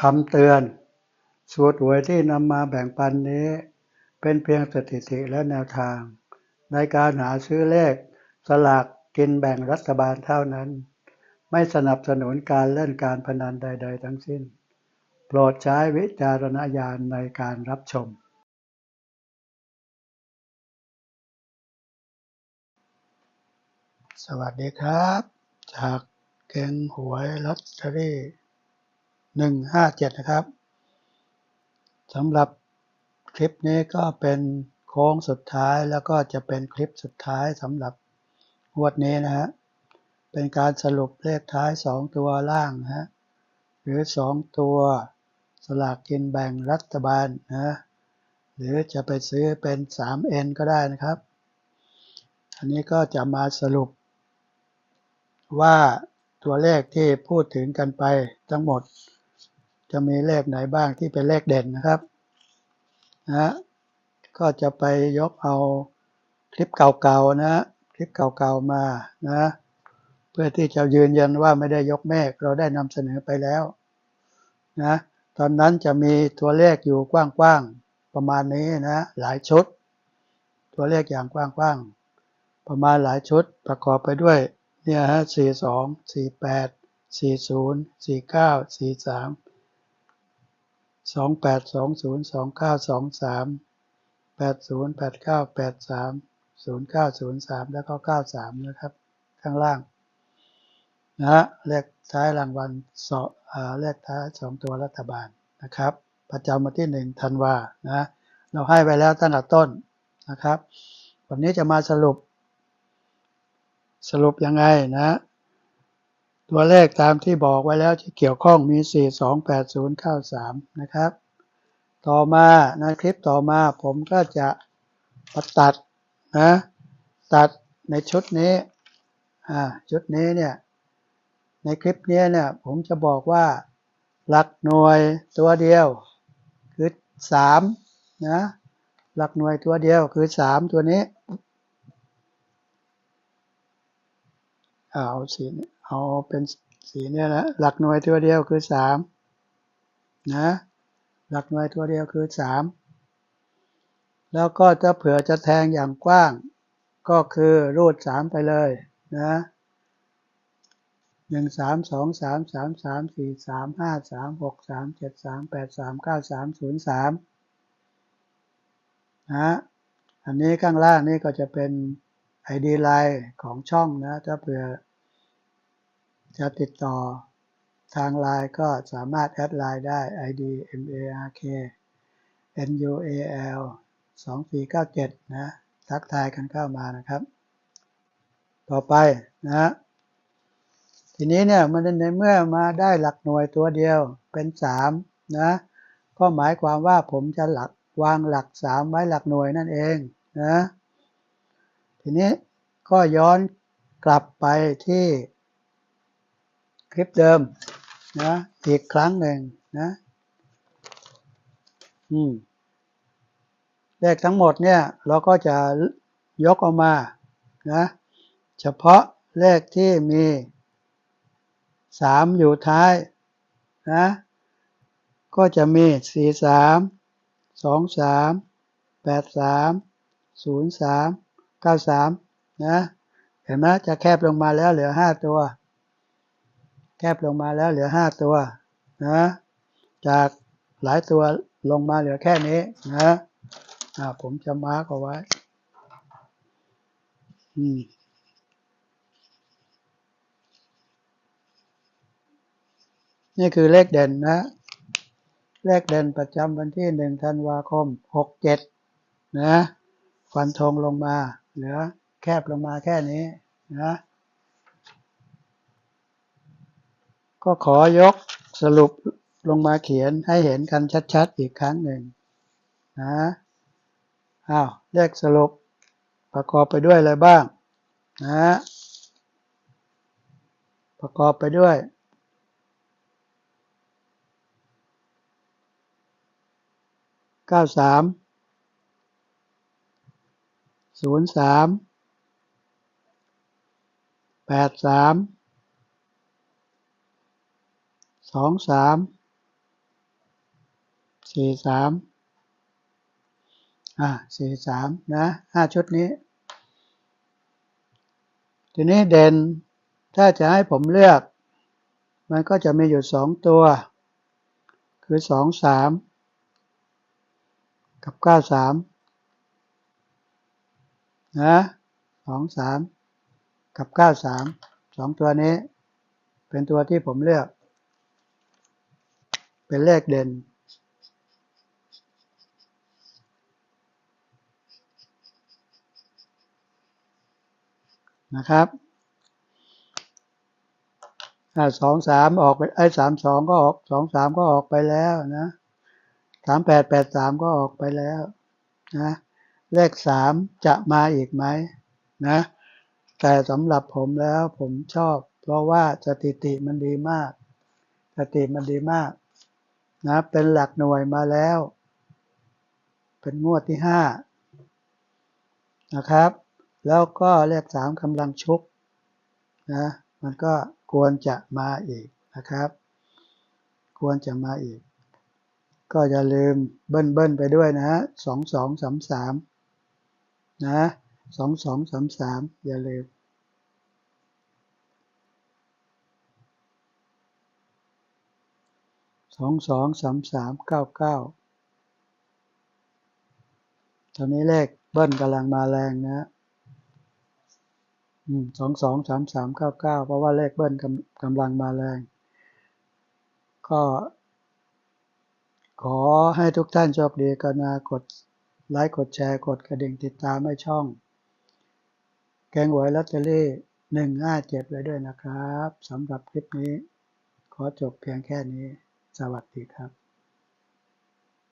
คำเตือน สูตรหวยที่นำมาแบ่งปันนี้ เป็นเพียงสถิติและแนวทาง ในการหาซื้อเลข สลากกินแบ่งรัฐบาลเท่านั้น ไม่สนับสนุนการเล่นการพนันใด ๆ ทั้งสิ้น โปรดใช้วิจารณญาณในการรับชม สวัสดีครับ จากเก่งหวยลอตเตอรี่ หนึ่งห้าเจ็ดนะครับสำหรับคลิปนี้ก็เป็นโค้งสุดท้ายแล้วก็จะเป็นคลิปสุดท้ายสำหรับงวดนี้นะฮะเป็นการสรุปเลขท้ายสองตัวล่างนะฮะหรือสองตัวสลากกินแบ่งรัฐบาลนะหรือจะไปซื้อเป็น 3N ก็ได้นะครับ อันนี้ก็จะมาสรุป ว่าตัวเลขที่พูดถึงกันไปทั้งหมด จะมีเลขไหนบ้างที่เป็นเลขเด่นนะครับนะก็จะไปยกเอาคลิปเก่าๆนะ คลิปเก่าๆมานะ เพื่อที่จะยืนยันว่าไม่ได้ยกเมฆเราได้นำเสนอไปแล้วนะตอนนั้นจะมีตัวเลขอยู่กว้างๆประมาณนี้นะหลายชุด ตัวเลขอย่างกว้างๆประมาณหลายชุดประกอบไปด้วยเนี่ยฮะสี่สองสี่แปดสี่ศูนย์สี่เก้าสี่สาม สองแปดสองศูนย์สองเก้าสองสามแปดศูนย์แปดเก้าแปดสามศูนย์เก้าศูนย์สามแล้วก็เก้าสามนะครับ ข้างล่างนะฮะเลขท้ายรางวัลสองเลขท้ายสองตัวรัฐบาลนะครับ ประจำวันที่หนึ่งธันวานะเราให้ไปแล้วตั้งแต่ต้นนะครับ วันนี้จะมาสรุป สรุปยังไงนะ ตัวเลขตามที่บอกไว้แล้วที่เกี่ยวข้องมี 4 2 8 0 9 3 นะครับ ต่อมาในคลิปต่อมาผมก็จะมาตัดนะตัดในชุดนี้อ่าชุดนี้เนี่ยในคลิปนี้เนี่ยผมจะบอกว่าหลักหน่วยตัวเดียวคือสามนะหลักหน่วยตัวเดียวคือสามตัวนี้เอาสีนี้ เอาเป็นสีเนี่ยนะหลักหน่วยตัวเดียวคือสามนะหลักหน่วยตัวเดียวคือสามแล้วก็จะเผื่อจะแทงอย่างกว้าง ก็คือรูดสามไปเลยนะหนึ่งสามสองสามสามสามสี่สามห้าสามหกสามเจ็ดสามแปดสามเก้าสามศูนย์สามนะอันนี้ข้างล่างนี่ก็จะเป็น ID ไลน์ของช่องนะถ้าเผื่อ จะติดต่อทางไลน์ก็สามารถแอดไลน์ได้ ID mark nual 2497 นะ ทักทายกันเข้ามานะครับ ต่อไปนะ ทีนี้เนี่ยมันในเมื่อมาได้หลักหน่วยตัวเดียวเป็น 3 นะ ก็หมายความว่าผมจะหลักวางหลัก 3 ไว้หลักหน่วยนั่นเองนะ ทีนี้ก็ย้อนกลับไปที่ คลิปเดิมนะอีกครั้งหนึ่งนะอืมเลขทั้งหมดเนี่ยเราก็จะยกออกมานะเฉพาะเลขที่มีสามอยู่ท้ายนะก็จะมีสี่สามสองสามแปดสามศูนย์สามเก้าสามนะเห็นไหมจะแคบลงมาแล้วเหลือห้าตัว บลงมาแล้วเหลือห้าตัวนะจากหลายตัวลงมาเหลือแค่นี้นะอ่าผมจะมาร์กเอาไว้อืมนี่คือเลขเด่นนะ เลขเด่นประจำวันที่หนึ่งธันวาคมหกเจ็ดนะฟันธงลงมา เหลือแคบลงมาแค่นี้นะ ก็ขอยกสรุปลงมาเขียนให้เห็นกันชัดๆ อีกครั้งหนึ่งนะอ้าวเลขสรุปประกอบไปด้วยอะไรบ้างนะประกอบไปด้วยเก้าสามศูนย์สามแปดสาม สองสามสี่สามอ่าสี่สามนะห้าชุดนี้ ทีนี้เด่นถ้าจะให้ผมเลือก มันก็จะมีอยู่สองตัว คือสองสามกับเก้าสามนะสองสามกับเก้าสามสองตัวนี้ เป็นตัวที่ผมเลือก เป็นเลขเด่น นะครับสองสามออกไปไอ้สามสองก็ออกสองสามก็ออกไปแล้วนะสามแปดแปดสามก็ออกไปแล้วนะเลขสามจะมาอีกไหมนะแต่สำหรับผมแล้วผมชอบ เพราะว่าสถิติมันดีมากสถิติมันดีมาก นะเป็นหลักหน่วยมาแล้ว เป็นงวดที่ห้านะครับ แล้วก็เลขสามกำลังชุกนะมันก็ควรจะมาอีกนะครับ ควรจะมาอีก ก็อย่าลืมเบิ้ลเบิ้ลไปด้วยนะสองสองสามสามนะสองสองสามสามอย่าลืม สองสองสามสามเก้าเก้าตอนนี้เลขเบิ้ลกำลังมาแรงนะสองสองสามสามเก้าเก้าเพราะว่าเลขเบิ้ลกำกำลังมาแรง ก็ ขอให้ทุกท่านโชคดีกนากดไลค์กดแชร์กดกระดิ่งติดตามให้ช่อง แกงหวยลอตเตอรี่หนึ่งห้าเจ็ดไว้ด้วยนะครับสำหรับคลิปนี้ ขอจบเพียงแค่นี้ สวัสดีครับ